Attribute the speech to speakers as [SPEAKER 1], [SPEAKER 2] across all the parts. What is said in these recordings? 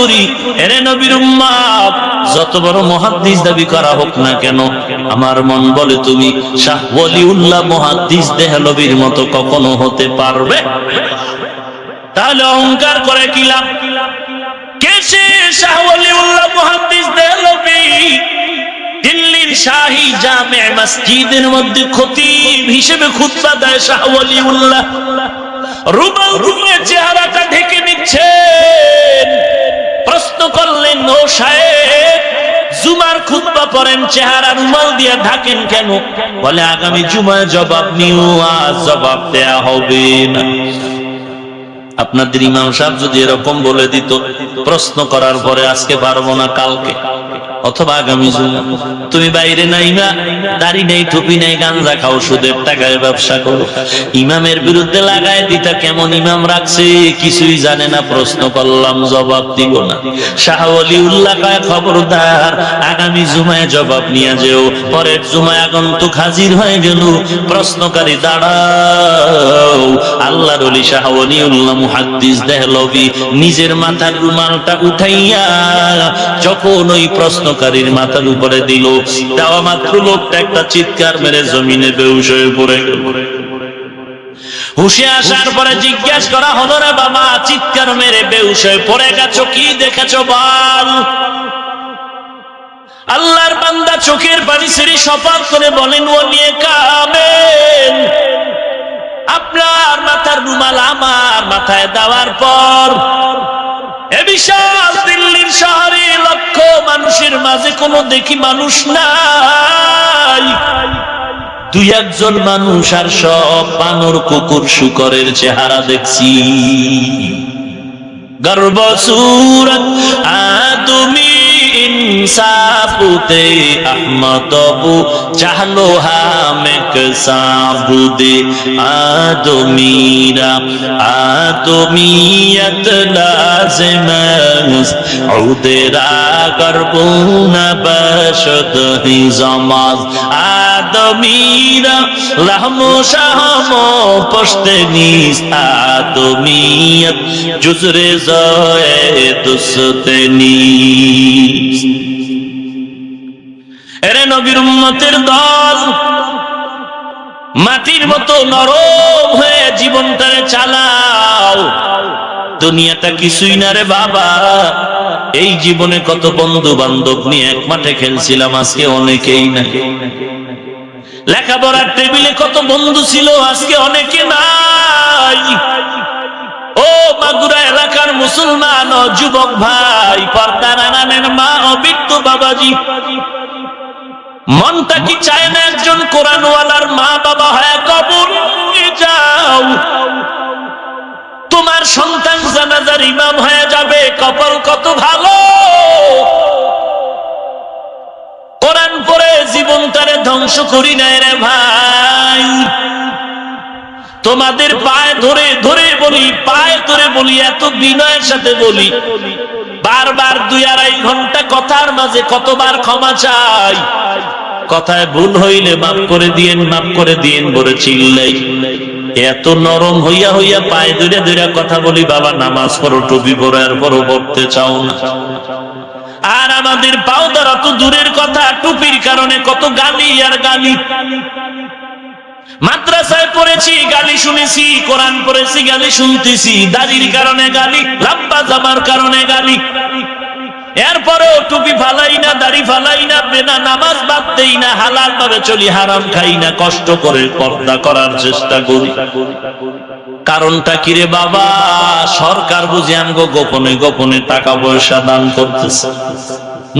[SPEAKER 1] করি। এরে নবীর যত বড় মহাদ্দিস দাবি করা হোক না কেন, আমার মন বলে তুমি, শাহ ওলিউল্লাহ মহাদ্দিস দেহলবীর মতো কখনো হতে পারবে? তাহলে অহংকার করে কি লাভ? কে সে শাহ ওলিউল্লাহ মহাদ্দিস দিল্লির শাহী জামে মসজিদের মধ্যে খতিব হিসেবে খুতবা দেয় শাহ ওলিউল্লাহ। রুমাল রুমে চেহারাটা ঢেকে ও সাহেব, জুমার খুতবা পড়েন চেহারা রুমাল দিয়ে ঢাকেন কেন? বলে, আগামী জুমায় জবাব নিও আর জবাব দেয়া হবে না। আপনাদের ইমাম সাহেব যদি এরকম বলে দিত, প্রশ্ন করার পরে আজকে পারব না কালকে। অথবা আগামী জুমা তুমি বাইরে নাই না দাড়ি নেই, টুপি নেই, গাঞ্জা খাও, সুদের টাকায় ব্যবসা করো। ইমামের বিরুদ্ধে লাগায় দিতা কেমন ইমাম রাখছে, কিছুই জানে না, প্রশ্ন করলাম, জবাব দিব না। খবরদার, আগামী জুমায় জবাব নিয়ে যেও, পরের জুমায় হাজির হয়ে গেল, প্রশ্নকারী দাঁড়াও। আল্লাহর অলি শাহ উল্লাহ মুহাদ্দিস দেহলবি নিজের মাথার রুমালটা উঠাইয়া, যখন ওই প্রশ্নকারীর মাথার উপরে দিল। দেওয়া মাত্র লোকটা একটা চিৎকার মেরে জমিনে বেউস হয়ে পড়ে। হুশে আসার পরে জিজ্ঞাসা করা হলো, রে বাবা, চিৎকার মেরে বেউস হয়ে পড়ে গেছো, কি দেখেছ বল? আল্লাহর বান্দা চোখের পানি ছেড়ে শপথ করে বলেন ও নিয়ে কামেন আপনার মাথার রুমাল আমার মাথায় দেওয়ার পর এ বিশাল দিল্লির শহরে মানুষের মাঝে কোনো দেখি মানুষ নাই। দুই একজন মানুষ আর সব বানর কুকুর শুকরের চেহারা দেখছি। গর্ব সুরত ইনসাফুতে আহমদবু চাহলো হামেক সাবুদে আদমিরা, আদমিয়ত লাজমস উদেরা গর্বুনা বশদ হি জমাজ। আদমিরা লাহমো শাহমো পশতে নিস, আদমিয়ত জুজরে জয়ে দুসতে নিস। এরে নবীর উম্মতের দল। মাটির মতো নরম হয়ে জীবনটারে চালাও। দুনিয়াটা কিছুই না রে বাবা। এই জীবনে কত বন্ধু বান্ধব নিয়ে এক মাঠে খেলছিলাম, আজকে অনেকেই না লেখাপড়ার টেবিলে কত বন্ধু ছিল, আজকে অনেকে নাই। ও মাগুরা এলাকার মুসলমান ও যুবক ভাই, পর্দার আনানের মা অবিত্ত বাবাজি। মনটা কি চায় না একজন কোরআনওয়ালার মা বাবা হয়ে কবর যাও? তোমার সন্তান জানাজার ইমাম হয়ে যাবে, কপাল কত ভালো? কোরআন পরে জীবন তারে ধ্বংস করি নাই রে ভাই। তোমাদের পায়ে ধরে ধরে বলি, পায়ে ধরে বলি, এত বিনয়ের সাথে বলি। বারবার দুই আড়াই ঘণ্টা কথার মাঝে কতবার ক্ষমা চাই। কথায় ভুল হইলে মাফ করে দিয়েন, মাফ করে দিয়েন বলে চিল্লাই। এত নরম হইয়া হইয়া পায়ে ধরে ধরে কথা বলি, বাবা নামাজ পড়ো, টুপি পরো আর পরো পড়তে চাও না। আর আমাদের পাও দ্বারা তো দূরের কথা, টুপির কারণে কত গালি আর গালি। মাদ্রাসায় পড়েছি, গালি শুনেছি, কোরআন পড়েছি, গালি শুনতেছি, দাড়ির কারণে গালি, লাম্বা জামার কারণে গালি। এরপরেও টুপি ফালাই ফালাই না, বেনা নামাজ বাদ দেই না, হালাল ভাবে চলি, হারাম খাই না, কষ্ট করে পর্দা করার চেষ্টা করি। কারণটা কিরে বাবা? সরকার বুঝি আমগো গোপনে গোপনে টাকা পয়সা দান করতেছে।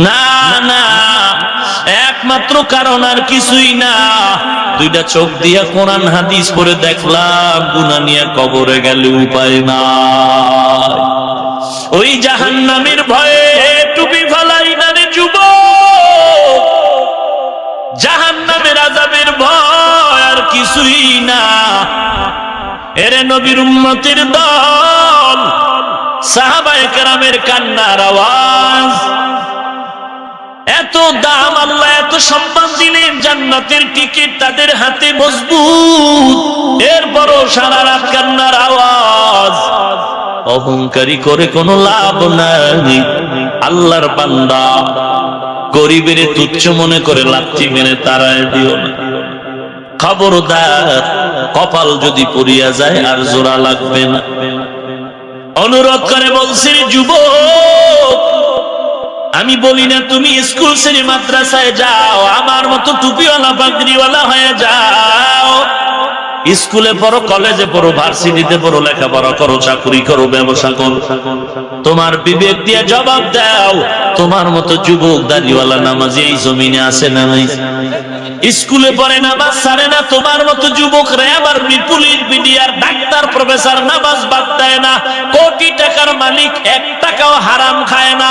[SPEAKER 1] না না, একমাত্র কারণ আর কিছুই না। দুইটা চোখ দিয়া কোরআন, হাদিস পরে দেখলাম গুনা নিয়ে কবরে গেলে উপায় না ওই জাহান নামের ভয়ে টুপি ফালাই না রে যুব আজাবের ভয় আর কিছুই না। এরে নবীর উম্মতের দল, সাহাবায়ে কেরামের কান্নার আওয়াজ। এত দাম আল্লাহ, এত সম্মান দিলেন, জান্নাতের টিকিট তাদের হাতে মজবুত। এরপরও সারা রাত কান্নার আওয়াজ। অহংকারী করে কোনো লাভ নাই। আল্লাহর বান্দা। গরিবের তুচ্ছ মনে করে লাথি মেরে তারায় দিও না। খবরদার কপাল যদি পড়িয়া যায় আর জোড়া লাগবে না। অনুরোধ করে বলছি যুব আমি বলি না তুমি স্কুল শ্রেণি মাদ্রাসায় যাও, আমার মতো টুপিওয়ালা, পাগড়িওয়ালা হয়ে যাও। স্কুলে পড়ো, কলেজে পড়ো, ভার্সিটিতে পড়ো, লেখাপড়া করো, চাকরি করো, ব্যবসা করো। তোমার বিবেক দিয়ে জবাব দাও। তোমার মতো যুবক, দাড়িওয়ালা, নামাজি এই জমিনে আসে না নাই? স্কুলে পড়ে নামাজ সারে না। তোমার মতো যুবক রে আবার পুলিশ বিডিআর ডাক্তার, প্রফেসর, নামাজ বাদ দেয় না। কোটি টাকার মালিক, এক টাকাও হারাম খায় না।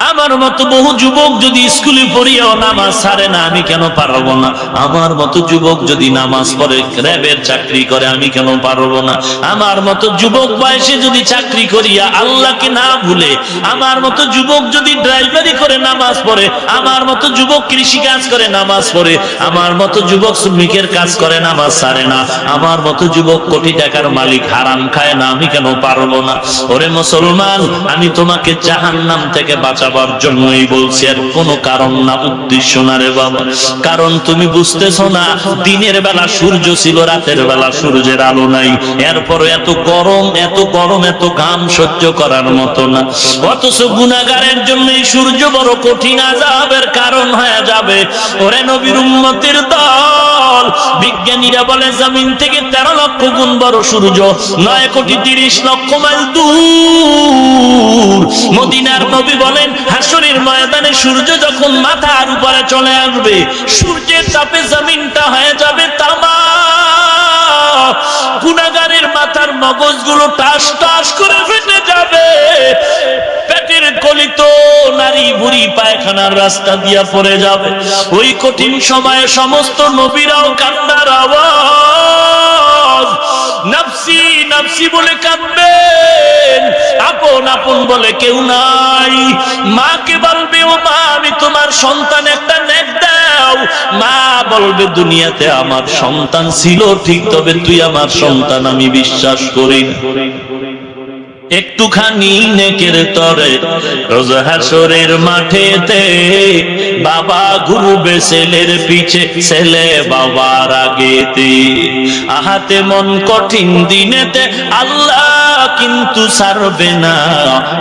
[SPEAKER 1] আমার মতো বহু যুবক যদি স্কুলে পড়িয়াও নামাজ ছাড়ে না, আমি কেন পারব না? আমার মতো যুবক যদি নামাজ পড়ে, র্যাবের চাকরি করে, আমি কেন পারব না? আমার মতো যুবক বয়সে যদি চাকরি করিয়া আল্লাহকে না ভুলে, আমার মতো যুবক যদি ড্রাইভারি করে নামাজ পড়ে, আমার মতো যুবক কৃষি কাজ করে নামাজ পড়ে, আমার মতো যুবক শ্রমিকের কাজ করে নামাজ ছাড়ে না, আমার মতো যুবক কোটি টাকার মালিক হারাম খায় না, আমি কেন পারব না? ওরে মুসলমান, আমি তোমাকে জাহান্নাম থেকে বাঁচাবার জন্যই বলছি, আর কোনো কারণ না উদ্দেশ্য না রে বাবা কারণ তুমি বুঝতেছো না, দিনের বেলা সূর্য ছিল, রাতের বেলা সূর্যের আলো নাই। এরপর এত গরম এত গরম, এত ঘাম সহ্য করার মতো না। অথচ গুণাগারের জন্য সূর্য বড় কঠিন আজাবের কারণ হয়ে যাবে। ওরে নবীর উম্মতের দল, বিজ্ঞানীরা বলে, জমিন থেকে তেরো লক্ষ গুণ বড় সূর্য, নয় কোটি তিরিশ লক্ষ মাইল দূর। মদিনার নবী বলেন হাসরের ময়দানে সূর্য যখন মাথার উপরে চলে আসবে, সূর্যের তাপে জমিনটা হয়ে যাবে তামা। গুণাগারের মাথার মগজগুলো টাস টাস করে ফেটে যাবে। পেটের গলিত নারী বুড়ি পায়খানার রাস্তা দিয়া পড়ে যাবে। ওই কঠিন সময়ে সমস্ত নবীরাও কান্নার আওয়াজ। নাফসি নাফসি বলে কাঁদবেন। আপন আপন বলে কেউ নাই। মাকে বলবে, ও মা, আমি তোমার সন্তান, একটা নেক দাও। মা বলবে, দুনিয়াতে আমার সন্তান ছিল ঠিক, তবে তুই আমার সন্তান, আমি বিশ্বাস করি না। একটুখানি নেকের তরে, রোজ হাসরের মাঠেতে বাবা ঘুরবে ছেলের পিছে, ছেলে বাবার আগেতে। আহাতে মন কঠিন দিনেতে আল্লাহ কিন্তু ছাড়বে না।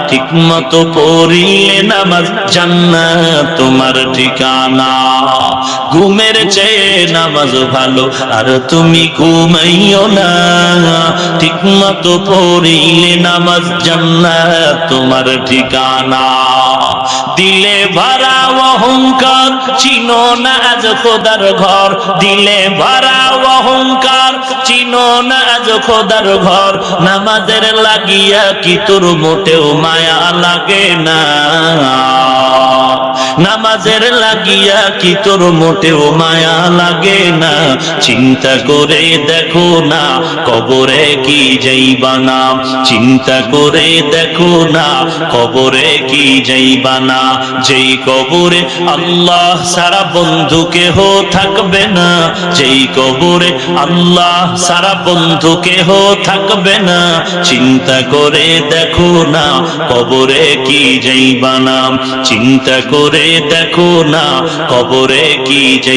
[SPEAKER 1] ঠিক মতো পড়িলে নামাজ জান্নাত তোমার ঠিকানা। ঘুমের চেয়ে নামাজ ভালো, আর তুমি ঘুমাইও না। ঠিক মতো পড়িলে নামাজ জান্নাত তোমার ঠিকানা। দিলে ভরা অহংকার চিনো না আজ খোদার ঘর। দিলে ভরা অহংকার চিনো না আজ খোদার ঘর। নামাজের লাগিয়া কি তোর মোটেও মায়া লাগে না। নামাজের লাগিয়া কি তোর মোটেও মায়া লাগে না? চিন্তা করে দেখো না, কবরে কি যাইবা না চিন্তা করে দেখো না, কবরে কি যাইবা না যেই কবরে আল্লাহ সারা বন্ধু কেহ থাকবে না। যেই কবরে আল্লাহ সারা বন্ধু কেহ থাকবে না। চিন্তা করে দেখো না, কবরে কি যাইবা না চিন্তা করে দেখো না কবরে কি যাই